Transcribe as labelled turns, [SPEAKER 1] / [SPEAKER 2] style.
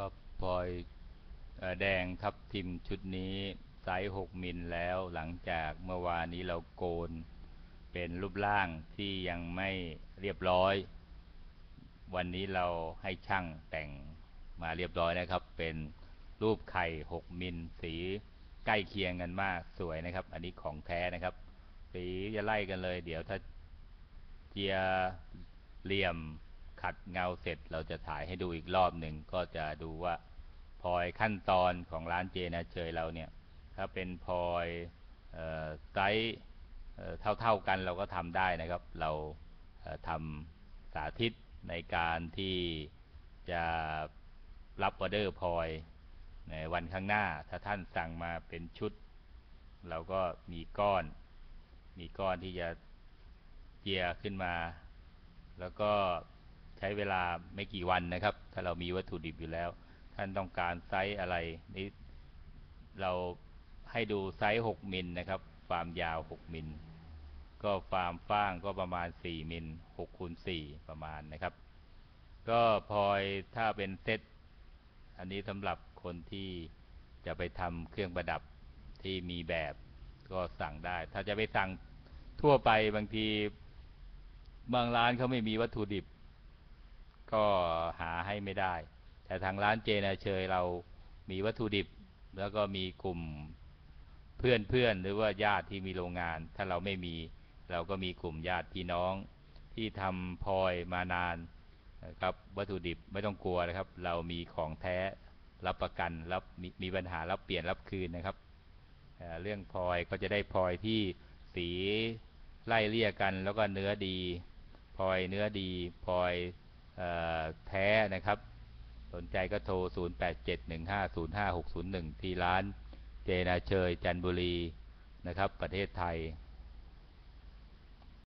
[SPEAKER 1] ก็พลอยแดงทับทิมชุดนี้ไซส์6มิลแล้วหลังจากเมื่อวานนี้เราโกน เป็นรูปร่างที่ยังไม่เรียบร้อย วันนี้เราให้ช่างแต่งมาเรียบร้อยนะครับ เป็นรูปไข่ 6 มิลสีใกล้เคียงกันมากสวยนะครับ อันนี้ของแท้นะครับ สีจะไล่กันเลย เดี๋ยวถ้าเจียเหลี่ยม ขัดเงาเสร็จเราจะถ่ายให้ดูอีกรอบหนึ่งก็จะดูว่าพลอยขั้นตอนของร้านเจนะเชยเราเนี่ย ถ้าเป็นพลอยไซส์เท่าๆกันเราก็ทำได้นะครับ เราเอ่อทำสาธิตในการที่จะรับออเดอร์พลอยในวันข้างหน้า ถ้าท่านสั่งมาเป็นชุด เราก็มีก้อน มีก้อนที่จะเจียขึ้นมา แล้วก็ ใช้เวลาไม่กี่วันนะครับ ถ้าเรามีวัตถุดิบอยู่แล้ว ท่านต้องการไซส์อะไรนี่เราให้ดูไซส์ 6 มิลนะครับ ความยาว 6 มิล ก็ความฟ้างก็ประมาณ 4 มิล6คูณ4ประมาณนะครับ ก็พลอยถ้าเป็นเซตอันนี้สำหรับคนที่จะไปทำเครื่องประดับที่มีแบบก็สั่งได้ ถ้าจะไปสั่งทั่วไปบางทีบางร้านเขาไม่มีวัตถุดิบ ก็หาให้ไม่ได้ แต่ทางร้านเจนาเชยเรามีวัตถุดิบ แล้วก็มีกลุ่มเพื่อนเพื่อนๆหรือว่าญาติที่มีโรงงาน ถ้าเราไม่มีเราก็มีกลุ่มญาติพี่น้องที่ทำพลอยมานานนะครับวัตถุดิบไม่ต้องกลัวนะครับ เรามีของแท้รับประกันรับมมีปัญหารับเปลี่ยนรับคืนนะครับเเรื่องพลอยก็จะได้พลอยที่สีไล่เลี่ยกัน แล้วก็เนื้อดีพลอยเนื้อดีพลอย แท้นะครับ สนใจก็โทร 0871505601 ที่ร้านเจนาเชยจันบุรีนะครับ ประเทศไทย